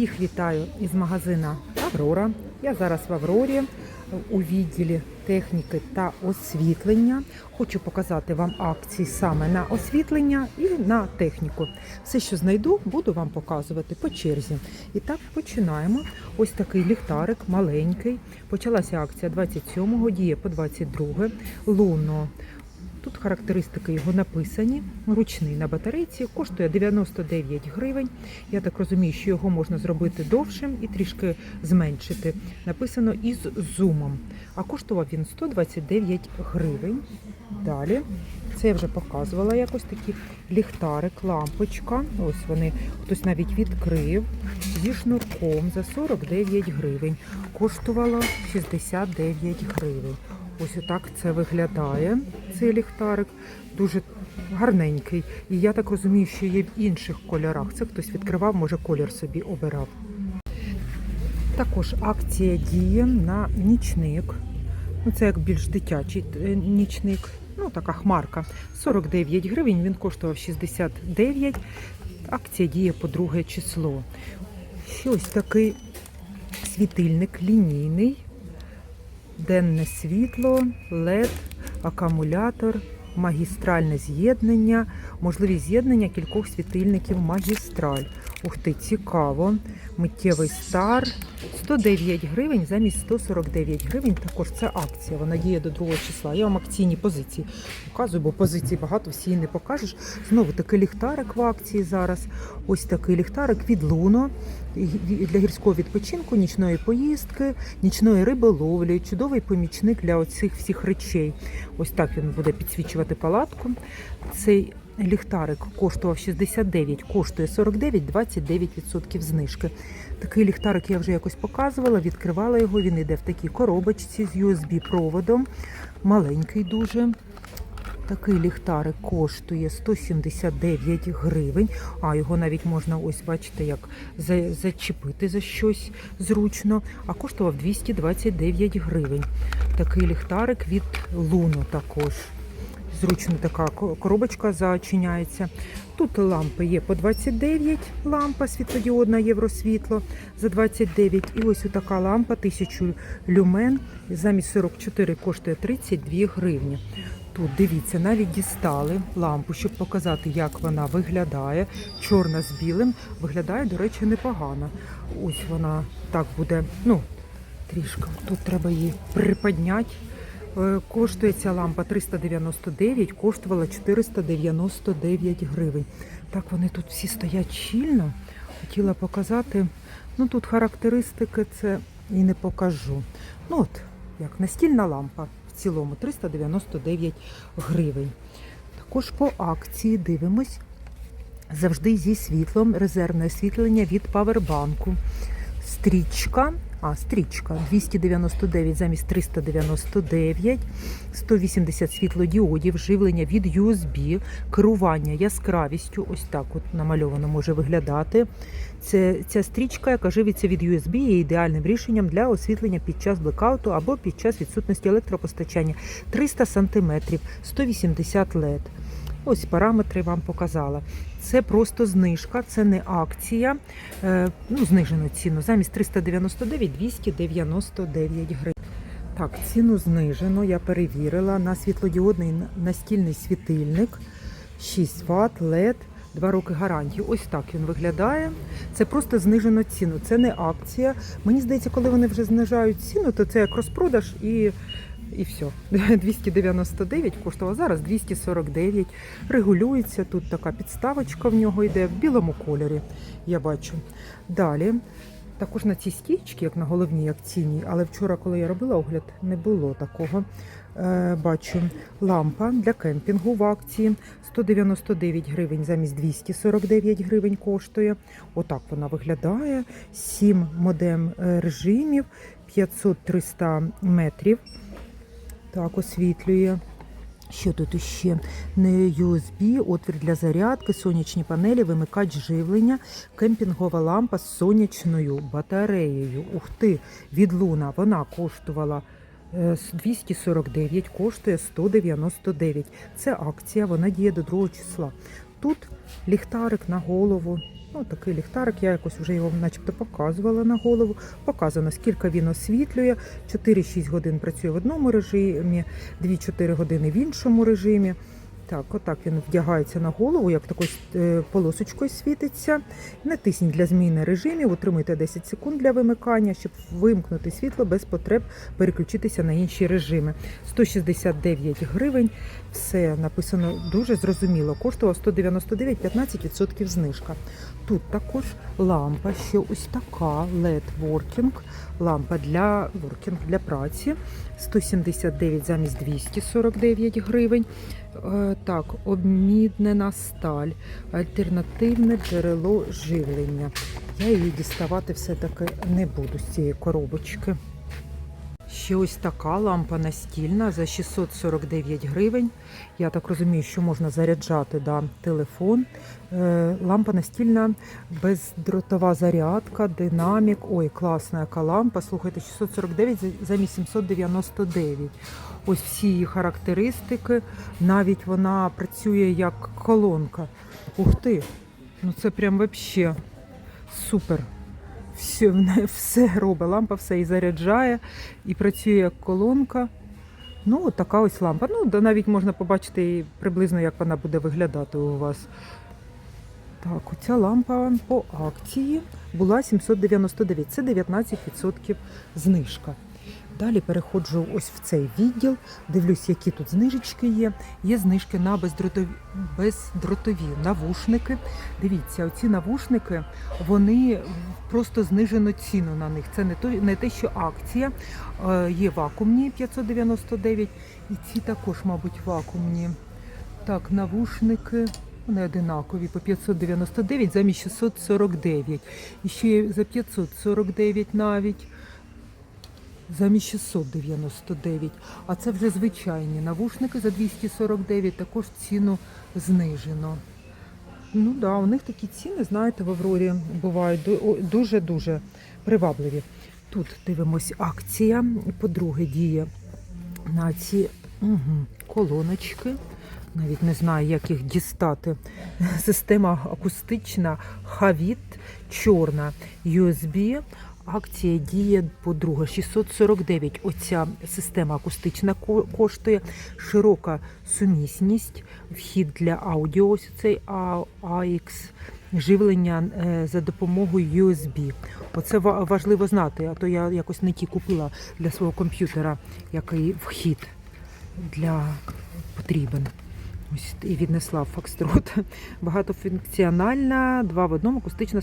Всіх вітаю із магазина Аврора. Я зараз в Аврорі у відділі техніки та освітлення. Хочу показати вам акції саме на освітлення і на техніку. Все, що знайду, буду вам показувати по черзі. І так починаємо. Ось такий ліхтарик маленький. Почалася акція 27-го, діє по 22 Луно. Тут характеристики його написані. Ручний на батарейці, коштує 99 гривень. Я так розумію, що його можна зробити довшим і трішки зменшити. Написано із зумом. А коштував він 129 гривень. Далі, це я вже показувала якось такий ліхтарик, лампочка. Ось вони хтось навіть відкрив зі шнурком за 49 гривень. Коштувала 69 гривень. Ось отак це виглядає, цей ліхтарик. Дуже гарненький. І я так розумію, що є в інших кольорах. Це хтось відкривав, може колір собі обирав. Також акція діє на нічник. Ну, це як більш дитячий е, нічник. Ну, така хмарка. 49 гривень, він коштував 69. Акція діє по друге число. Ще ось такий світильник лінійний денне світло, LED, акумулятор, магістральне з'єднання, можливість з'єднання кількох світильників магістраль. Ух ти, цікаво. Миттєвий стар. 109 гривень замість 149 гривень. Також це акція. Вона діє до другого числа. Я вам акційні позиції показую, бо позицій багато, всі не покажеш. Знову таки ліхтарик в акції зараз. Ось такий ліхтарик від Луно для гірського відпочинку, нічної поїздки, нічної риболовлі. Чудовий помічник для оцих всіх речей. Ось так він буде підсвічувати палатку. Цей ліхтарик коштував 69, коштує 49, 29% знижки. Такий ліхтарик я вже якось показувала, відкривала його. Він йде в такій коробочці з USB-проводом. Маленький дуже. Такий ліхтарик коштує 179 гривень. А його навіть можна, ось бачите, як зачепити за щось зручно. А коштував 229 гривень. Такий ліхтарик від Луно також. Зручно така коробочка зачиняється. Тут лампи є по 29, лампа світлодіодна євросвітло за 29. І ось така лампа 1000 люмен замість 44 коштує 32 гривні. Тут дивіться, навіть дістали лампу, щоб показати, як вона виглядає. Чорна з білим виглядає, до речі, непогано. Ось вона так буде. Ну, трішки тут треба її приподняти. Е, Коштує ця лампа 399, коштувала 499 гривень. Так вони тут всі стоять щільно. Хотіла показати. Ну тут характеристики це і не покажу. Ну от, як настільна лампа в цілому 399 гривень. Також по акції дивимось. Завжди зі світлом, резервне освітлення від павербанку. Стрічка, а стрічка 299 замість 399, 180 світлодіодів, живлення від USB, керування яскравістю. Ось так от намальовано може виглядати. Це, ця стрічка, яка живиться від USB, є ідеальним рішенням для освітлення під час блекауту або під час відсутності електропостачання. 300 см, 180 LED. Ось параметри вам показала. Це просто знижка, це не акція. Е, ну, знижену ціну. Замість 399 299 гривень. Так, ціну знижено, я перевірила на світлодіодний настільний світильник 6 Вт, LED, 2 роки гарантії. Ось так він виглядає. Це просто знижено ціну. Це не акція. Мені здається, коли вони вже знижають ціну, то це як розпродаж і. І все. 299 коштував зараз 249. Регулюється. Тут така підставочка в нього йде в білому кольорі. Я бачу. Далі. Також на цій стічці, як на головній акційній, але вчора, коли я робила огляд, не було такого. Е, бачу лампа для кемпінгу в акції 199 гривень замість 249 гривень коштує. Отак вона виглядає. 7 модем е, режимів, 500-300 метрів. Так, освітлює. Що тут іще? Не USB, отвір для зарядки, сонячні панелі, вимикач живлення, кемпінгова лампа з сонячною батареєю. Ух ти, від Луна. Вона коштувала е, 249, коштує 199. Це акція, вона діє до 2 числа. Тут ліхтарик на голову. Ну, такий ліхтарик, я якось вже його начебто показувала на голову. Показано, скільки він освітлює. 4-6 годин працює в одному режимі, 2-4 години в іншому режимі. Так, отак він вдягається на голову, як такою е, полосочкою світиться. Натисніть для зміни режимів, утримуйте 10 секунд для вимикання, щоб вимкнути світло без потреб переключитися на інші режими. 169 гривень. Все написано дуже зрозуміло. Коштував 199, 15% знижка. Тут також лампа, ще ось така LED Working, лампа для воркінгу, для праці. 179 замість 249 гривень. Е, Так, обміднена сталь, альтернативне джерело живлення. Я її діставати все-таки не буду з цієї коробочки. Ще ось така лампа настільна за 649 гривень. Я так розумію, що можна заряджати да, телефон. Е, лампа настільна, бездротова зарядка, динамік. Ой, класна яка лампа. Слухайте, 649 за- замість 799. Ось всі її характеристики. Навіть вона працює як колонка. Ух ти! Ну це прям вообще супер. Все, все робить. Лампа все і заряджає, і працює як колонка. Ну, от така ось лампа. Ну, навіть можна побачити приблизно, як вона буде виглядати у вас. Так, оця лампа по акції була 799. Це 19% знижка. Далі переходжу ось в цей відділ, дивлюсь, які тут знижечки є. Є знижки на бездротові, бездротові навушники. Дивіться, оці навушники, вони просто знижено ціну на них. Це не то, не те, що акція. Е, Є вакуумні 599, і ці також, мабуть, вакуумні. Так, навушники. Вони одинакові по 599 замість 649. І ще за 549 навіть замість 699. А це вже звичайні навушники за 249, також ціну знижено. Ну да, у них такі ціни, знаєте, в Аврорі бувають дуже-дуже привабливі. Тут дивимось акція. По-друге, діє на ці угу, колоночки. Навіть не знаю, як їх дістати. Система акустична Havit чорна USB. Акція діє по-друге 649. Оця система акустична коштує. Широка сумісність, вхід для аудіо, ось цей AX, живлення е, за допомогою USB. Оце ва- важливо знати, а то я якось не ті купила для свого комп'ютера, який вхід для потрібен. Ось і віднесла Фокстрот. Багатофункціональна, два в одному акустична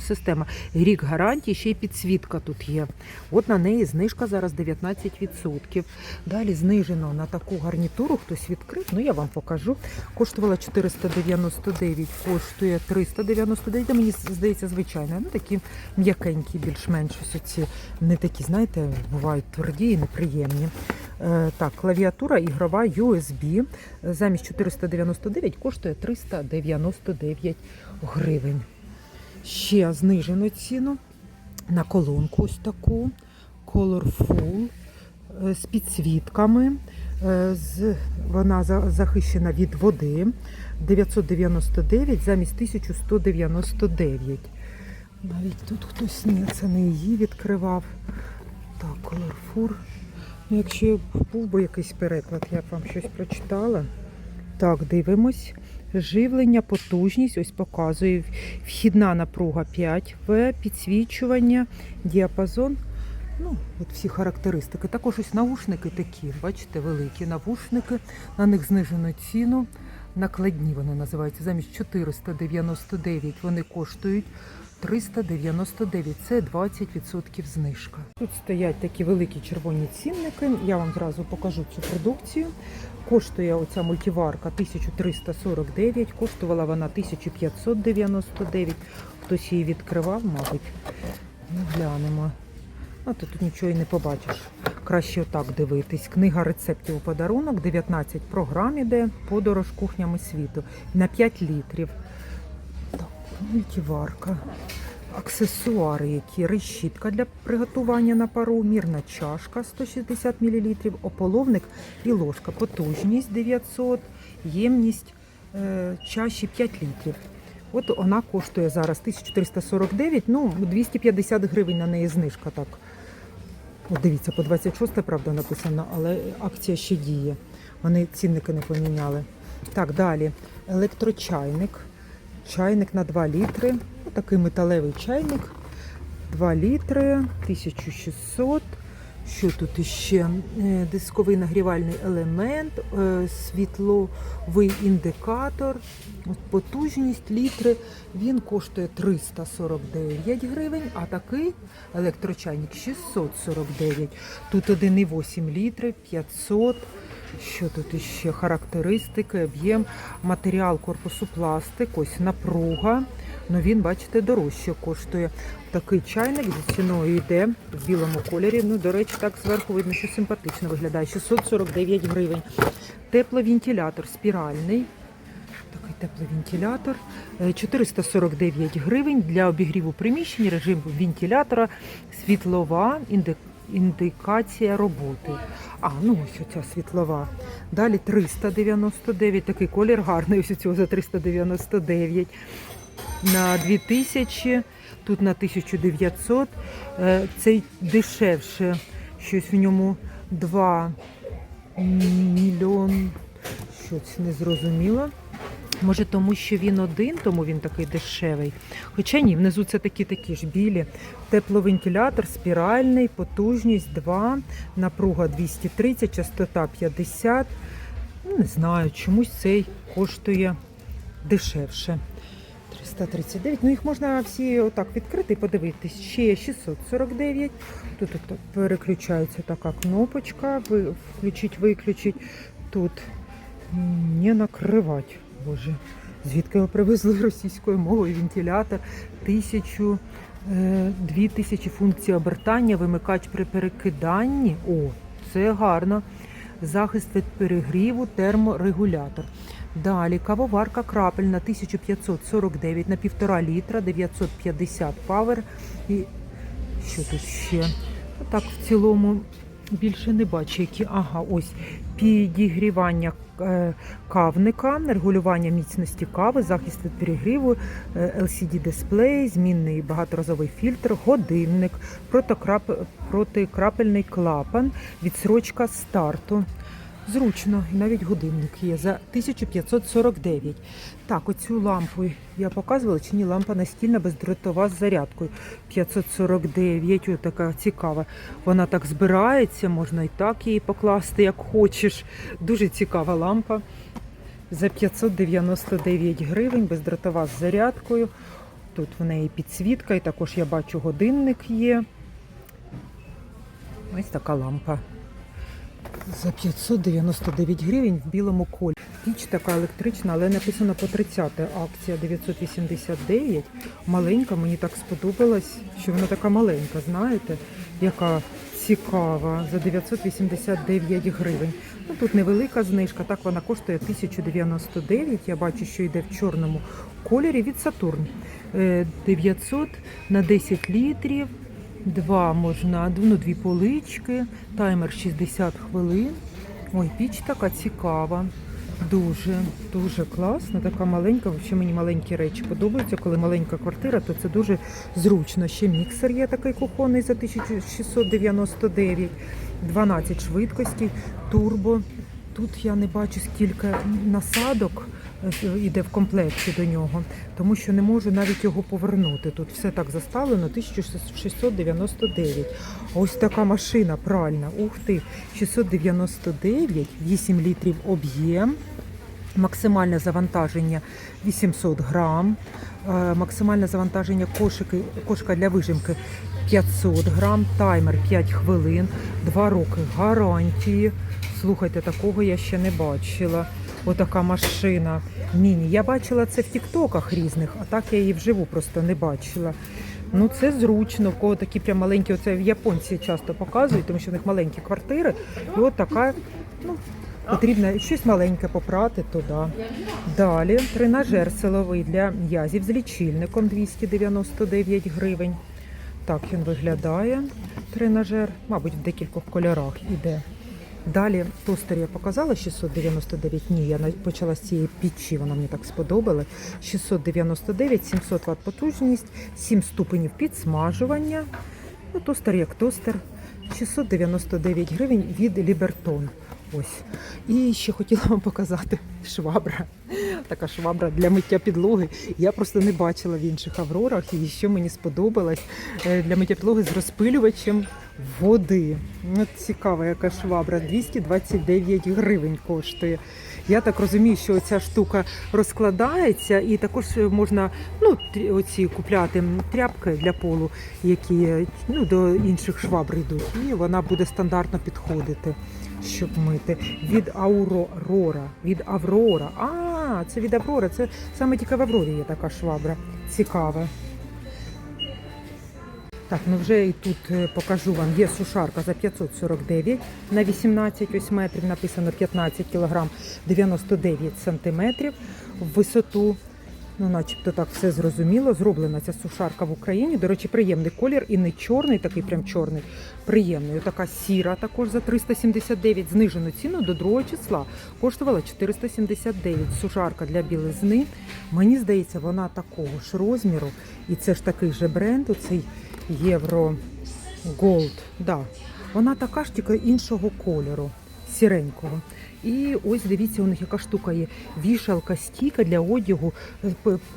система. Рік гарантії, ще й підсвітка тут є. От на неї знижка зараз 19%. Далі знижено на таку гарнітуру, хтось відкрив, ну я вам покажу. Коштувала 499, коштує 399. Та Мені здається, звичайно. Ну такі м'якенькі, більш-менш ось оці не такі, знаєте, бувають тверді і неприємні. Е, Так, клавіатура ігрова USB замість 499 коштує 399 гривень. Ще знижено ціну на колонку ось таку Colorful е, з підсвітками. Е, вона захищена від води 999 замість 1199. Навіть тут хтось ні, це не її відкривав. Так, Colorful. Якщо був би якийсь переклад, я б вам щось прочитала. Так, дивимось. Живлення, потужність, ось показує. Вхідна напруга 5 В, підсвічування, діапазон. Ну, от всі характеристики. Також ось навушники такі, бачите, великі навушники. На них знижено ціну. Накладні вони називаються. Замість 499 вони коштують 399. Це 20% знижка. Тут стоять такі великі червоні цінники. Я вам зразу покажу цю продукцію. Коштує оця мультиварка 1349, коштувала вона 1599. Хтось її відкривав, мабуть. Ну, глянемо. А то тут нічого і не побачиш. Краще отак дивитись. Книга рецептів у подарунок, 19 програм іде, подорож кухнями світу. На 5 літрів. Мультиварка. Аксесуари, які решітка для приготування на пару, мірна чашка 160 мл, ополовник і ложка. Потужність 900, ємність е, чаші 5 літрів. От вона коштує зараз 1449, ну 250 гривень на неї знижка так. От дивіться, по 26, правда, написано, але акція ще діє. Вони цінники не поміняли. Так, далі. Електрочайник. Чайник на 2 літри. Такий металевий чайник. 2 літри, 1600. Що тут іще? Е, Дисковий нагрівальний елемент, е, світловий індикатор, потужність літри. Він коштує 349 гривень, а такий електрочайник 649. Тут 1,8 літри, 500. Що тут іще? Характеристики, об'єм, матеріал корпусу пластик, ось напруга. Ну він, бачите, дорожче коштує. Такий чайник зі ціною йде в білому кольорі. Ну, до речі, так зверху видно, що симпатично виглядає. 649 гривень. Тепловентилятор спіральний. Такий тепловентилятор. Е, 449 гривень для обігріву приміщень, режим вентилятора, світлова інди- індикація роботи. А, ну ось оця світлова. Далі 399, такий колір гарний, ось цього за 399. На 2000, тут на 1900. Е, Цей дешевше, щось в ньому 2 мільйон, щось не зрозуміло. Може, тому що він один, тому він такий дешевий. Хоча ні, внизу це такі такі ж білі. Тепловентилятор спіральний, потужність 2, напруга 230, частота 50. Ну, Не знаю, чомусь цей коштує дешевше. 339. Ну їх можна всі отак відкрити і подивитись. Ще 649. Тут переключається така кнопочка. Ви включить, виключить. Тут не накривать. Боже, звідки його привезли російською мовою? Вентилятор, тисячу, е, дві тисячі функцій обертання, вимикач при перекиданні. О, це гарно. Захист від перегріву, терморегулятор. Далі кавоварка крапельна 1549 на 1,5 літра, 950 павер. І що тут ще? Так, в цілому більше не бачу, які. Ага, ось підігрівання е, кавника, регулювання міцності кави, захист від перегріву, е, LCD-дисплей, змінний багаторазовий фільтр, годинник, протикрапельний клапан, відсрочка старту. Зручно, і навіть годинник є за 1549. Так, оцю лампу я показувала, чи ні, лампа настільна бездротова з зарядкою. 549, ось така цікава. Вона так збирається, можна і так її покласти, як хочеш. Дуже цікава лампа. За 599 гривень, бездротова з зарядкою. Тут в неї підсвітка, і також я бачу годинник є. Ось така лампа. За 599 гривень в білому кольорі. Піч така електрична, але написано по 30 акція 989. Маленька, мені так сподобалась, що вона така маленька, знаєте, яка цікава за 989 гривень. Ну, тут невелика знижка, так вона коштує 1099. Я бачу, що йде в чорному кольорі від Сатурн. Е, 900 на 10 літрів. Два можна, ну, дві полички, таймер 60 хвилин. Ой, піч така цікава. Дуже, дуже класна, така маленька. Взагалі мені маленькі речі подобаються. Коли маленька квартира, то це дуже зручно. Ще міксер є такий кухонний за 1699, 12 швидкостей, турбо. Тут я не бачу скільки насадок е, іде в комплекті до нього, тому що не можу навіть його повернути. Тут все так заставлено, 1699. Ось така машина пральна. Ух ти, 699, 8 літрів об'єм. Максимальне завантаження 800 грам, Е, максимальне завантаження кошики, кошика для вижимки 500 грам, таймер 5 хвилин, 2 роки гарантії. Слухайте, такого я ще не бачила. Отака машина міні. Я бачила це в тіктоках різних, а так я її вживу просто не бачила. Ну це зручно, в кого такі прям маленькі, оце в японці часто показують, тому що в них маленькі квартири. І от така, ну, потрібно щось маленьке попрати, то да. Далі тренажер силовий для м'язів з лічильником 299 гривень. Так він виглядає. Тренажер, мабуть, в декількох кольорах іде. Далі тостер я показала 699. Ні, я почала з цієї пічі, вона мені так сподобала. 699, 700 Вт потужність, 7 ступенів підсмажування. Ну, тостер як тостер. 699 гривень від Лібертон. Ось. І ще хотіла вам показати швабра. Така швабра для миття підлоги. Я просто не бачила в інших аврорах. І що мені сподобалось е, для миття підлоги з розпилювачем води. Ну, цікава, яка швабра. 229 гривень коштує. Я так розумію, що ця штука розкладається, і також можна ну, оці купляти тряпки для полу, які ну, до інших швабр йдуть. І вона буде стандартно підходити, щоб мити. Від Аурора, від Аврора. А, це від Аврора. Це саме тільки в Аврорі є така швабра. Цікава. Так, ну вже і тут е, покажу вам. Є сушарка за 549 на 18 ось метрів. Написано 15 кілограм 99 сантиметрів в висоту. Ну, начебто так все зрозуміло. Зроблена ця сушарка в Україні. До речі, приємний колір і не чорний, такий прям чорний. Приємний. Така сіра також за 379. Знижену ціну до 2 числа. Коштувала 479. Сушарка для білизни. Мені здається, вона такого ж розміру. І це ж такий же бренд, оцей Євро Gold. Да. Вона така ж тільки іншого кольору, сіренького. І ось дивіться, у них яка штука є. Вішалка стійка для одягу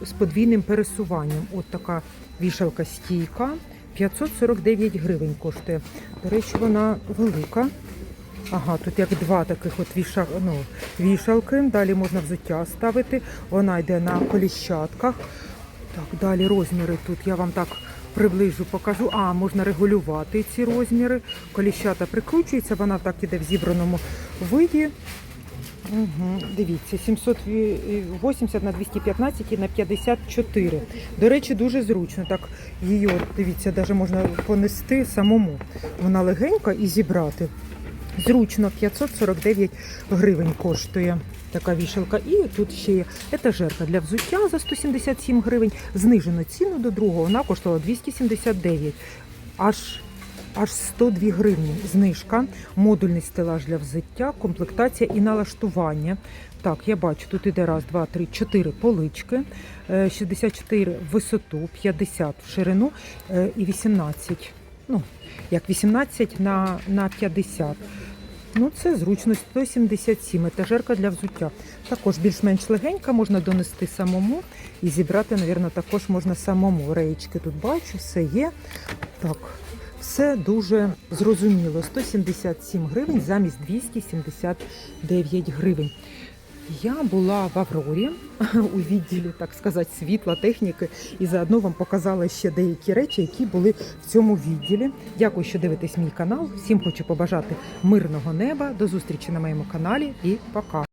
з подвійним пересуванням. От така вішалка стійка. 549 гривень коштує. До речі, вона велика. Ага, тут як два таких от віша, ну, вішалки. Далі можна взуття ставити. Вона йде на коліщатках. Так, далі розміри тут я вам так приближу, покажу. А, можна регулювати ці розміри. Коліщата прикручується, вона так іде в зібраному виді. Угу, дивіться, 780 на 215 і на 54. До речі, дуже зручно. Так її, дивіться, навіть можна понести самому. Вона легенька і зібрати. Зручно 549 гривень коштує така вішалка. І тут ще є етажерка для взуття за 177 гривень. Знижено ціну до другого. Вона коштувала 279. Аж аж 102 гривні. Знижка, модульний стелаж для взуття, комплектація і налаштування. Так, я бачу, тут іде раз, два, три, чотири полички, е, 64 в висоту, 50 в ширину е, і 18. Ну, як 18 на, на 50. Ну, це зручно 177 етажерка для взуття. Також більш-менш легенька, можна донести самому і зібрати, мабуть, також можна самому. Реєчки тут бачу, все є. Так, все дуже зрозуміло. 177 гривень замість 279 гривень. Я була в Аврорі у відділі, так сказати, світла, техніки, і заодно вам показала ще деякі речі, які були в цьому відділі. Дякую, що дивитесь мій канал. Всім хочу побажати мирного неба. До зустрічі на моєму каналі і пока.